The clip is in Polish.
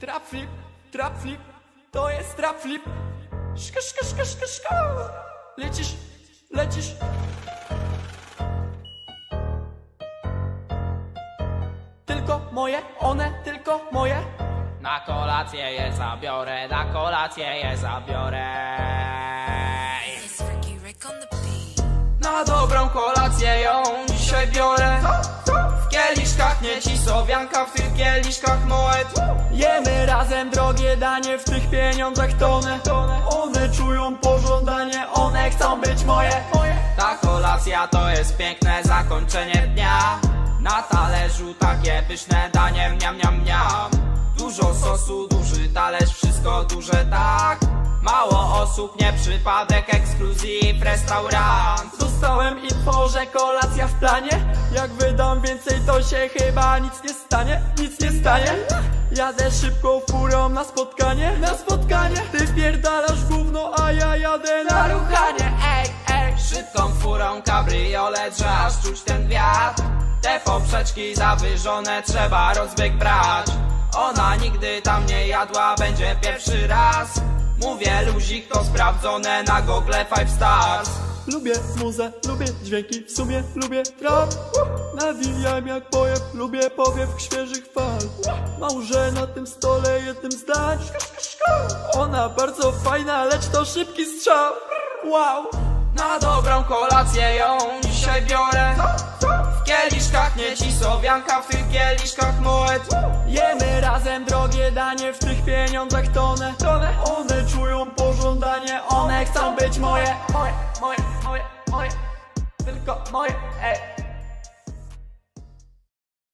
Trap flip, trap flip, to jest trap flip. Szka, szka, szka, szka, szka. Lecisz, lecisz. Tylko moje, one tylko moje. Na kolację je zabiorę, na kolację je zabiorę. Na dobrą kolację ją dzisiaj biorę. W kieliszkach nie ci sowianka, w tych kieliszkach moet. Jemy razem drogie danie, w tych pieniądzach tonę. One czują pożądanie, one chcą być moje. Ta kolacja to jest piękne zakończenie dnia. Na talerzu takie pyszne danie, mniam, mniam, mniam. Dużo sosu, duży talerz, wszystko duże tak. Mało osób, nie przypadek, ekskluzyw, restaurant. Dostałem info, że kolacja w planie. Jak wydam więcej to się chyba nic nie stanie Nic nie stanie. Jadę szybką furą na spotkanie Na spotkanie. Ty wpierdalasz gówno, a ja jadę na ruchanie. Ej, ej Szybką furą kabriolet, że czuć ten wiatr. Te poprzeczki zawyżone trzeba rozbieg brać. Ona nigdy tam nie jadła, będzie pierwszy raz. Mówię luzik to sprawdzone na Google Five Stars Lubię muzę, lubię dźwięki, w sumie lubię trap Nawijam jak pojeb, lubię powiew świeżych fal. Małże na tym stole jednym zdać. Ona bardzo fajna, lecz to szybki strzał. Wow. Na dobrą kolację ją dzisiaj biorę. W kieliszkach nie ci sowianka, w tych kieliszkach moet. Jemy razem drogie danie, w tych pieniądzach tonę. One czują pożądanie, one chcą być moje. Moje, moje, moje, moje Tylko moje, ej